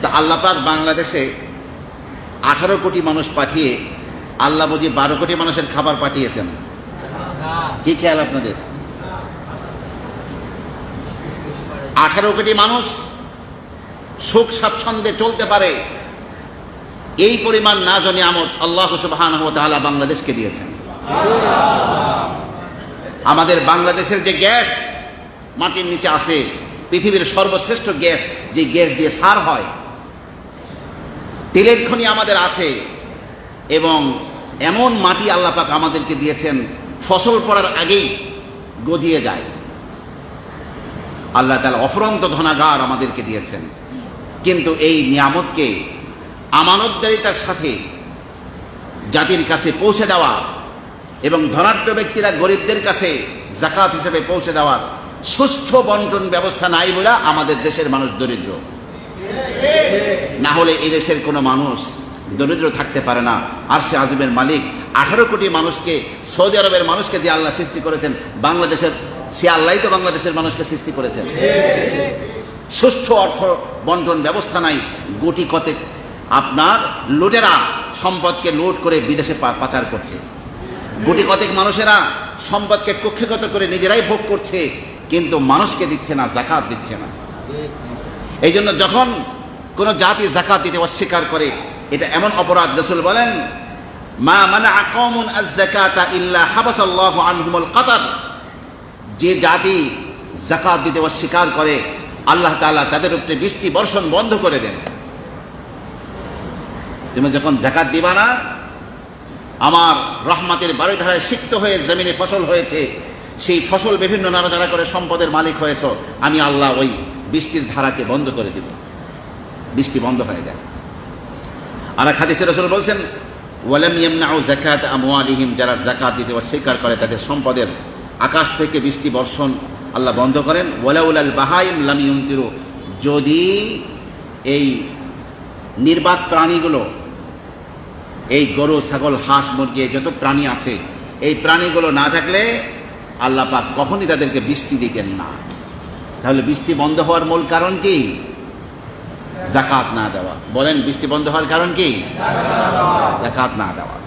তা আল্লাপাক বাংলাদেশে আঠারো কোটি মানুষ পাঠিয়ে আল্লাহ বুঝি বারো কোটি মানুষের খাবার পাঠিয়েছেন। কি খেয়াল আপনাদের? আঠারো কোটি মানুষ সুখ স্বাচ্ছন্দ্যে চলতে পারে। এই পরিমাণ না জানি আমদ আল্লাহ সুবাহান বাংলাদেশকে দিয়েছেন। আমাদের বাংলাদেশের যে গ্যাস মাটির নিচে আছে, পৃথিবীর সর্বশ্রেষ্ঠ গ্যাস যে গ্যাস দিয়ে সার হয় তেলের খনি আমাদের আছে। এবং এমন মাটি আল্লাপাক আমাদেরকে দিয়েছেন, ফসল পড়ার আগেই গজিয়ে যায়। আল্লাহ তালা অফরন্ত ধনাগার আমাদেরকে দিয়েছেন। কিন্তু এই নিয়ামতকে আমানতদারিতার সাথে জাতির কাছে পৌঁছে দেওয়া এবং ধনাঢ্য ব্যক্তিরা গরিবদের কাছে জাকাত হিসেবে পৌঁছে দেওয়ার সুস্থ বন্টন ব্যবস্থা নাই বলে আমাদের দেশের মানুষ দরিদ্র। না হলে এই দেশের কোনো মানুষ দরিদ্র থাকতে পারে না। আর সে আজমের মালিক আঠারো কোটি মানুষকে, সৌদি আরবের মানুষকে যে আল্লাহ সৃষ্টি করেছেন, বাংলাদেশের, সে আল্লাহ তো বাংলাদেশের মানুষকে সৃষ্টি করেছেন। সুষ্ঠু অর্থ বন্টন ব্যবস্থা নাই, গুটি কতেক আপনার লুটেরা সম্পদকে লুট করে বিদেশে পাচার করছে। গুটি কতেক মানুষেরা সম্পদকে কক্ষিগত করে নিজেরাই ভোগ করছে, কিন্তু মানুষকে দিচ্ছে না, জাকাত দিচ্ছে না। এই জন্য যখন কোনো জাতি জাকাত দিতে অস্বীকার করে, এটা এমন অপরাধ। রসুল বলেন, মা মানে আকমুন আজাকাতা ইল্লা হাবাসাল্লাহু আনহুমুল কাতার যে জাতি জাকাত দিতে অস্বীকার করে, আল্লাহ তাআলা তাদের উপরে বৃষ্টি বর্ষণ বন্ধ করে দেন। তুমি যখন জাকাত দিবা না, আমার রহমাতের বাড়ি ধারায় সিক্ত হয়ে জমিনে ফসল হয়েছে, সেই ফসল বিভিন্ন নাড়াচাড়া করে সম্পদের মালিক হয়েছ, আমি আল্লাহ ওই বৃষ্টির ধারাকে বন্ধ করে দিব। বৃষ্টি বন্ধ হয়ে যায়। আর এক হাদিসে রসুল বলছেন, ওয়ালাম ইয়ামনাউ জাকাত আমওয়ালিহিম যারা জাকাত দিতে অস্বীকার করে তাদের সম্পদের আকাশ থেকে বৃষ্টি বর্ষণ আল্লাহ বন্ধ করেন। ওয়ালাউলাল বাহাইম লাম ইউমতিরু যদি এই নির্বাক প্রাণীগুলো, এই গরু, ছাগল, হাঁস, মুরগি যত প্রাণী আছে, এই প্রাণীগুলো না থাকলে আল্লাহ পাক কখনই তাদেরকে বৃষ্টি দিতেন না। তাহলে বৃষ্টি বন্ধ হওয়ার মূল কারণ কি? জাকাত না দেওয়া। বলেন বৃষ্টি বন্ধ হওয়ার কারণ কি? জাকাত না দেওয়া।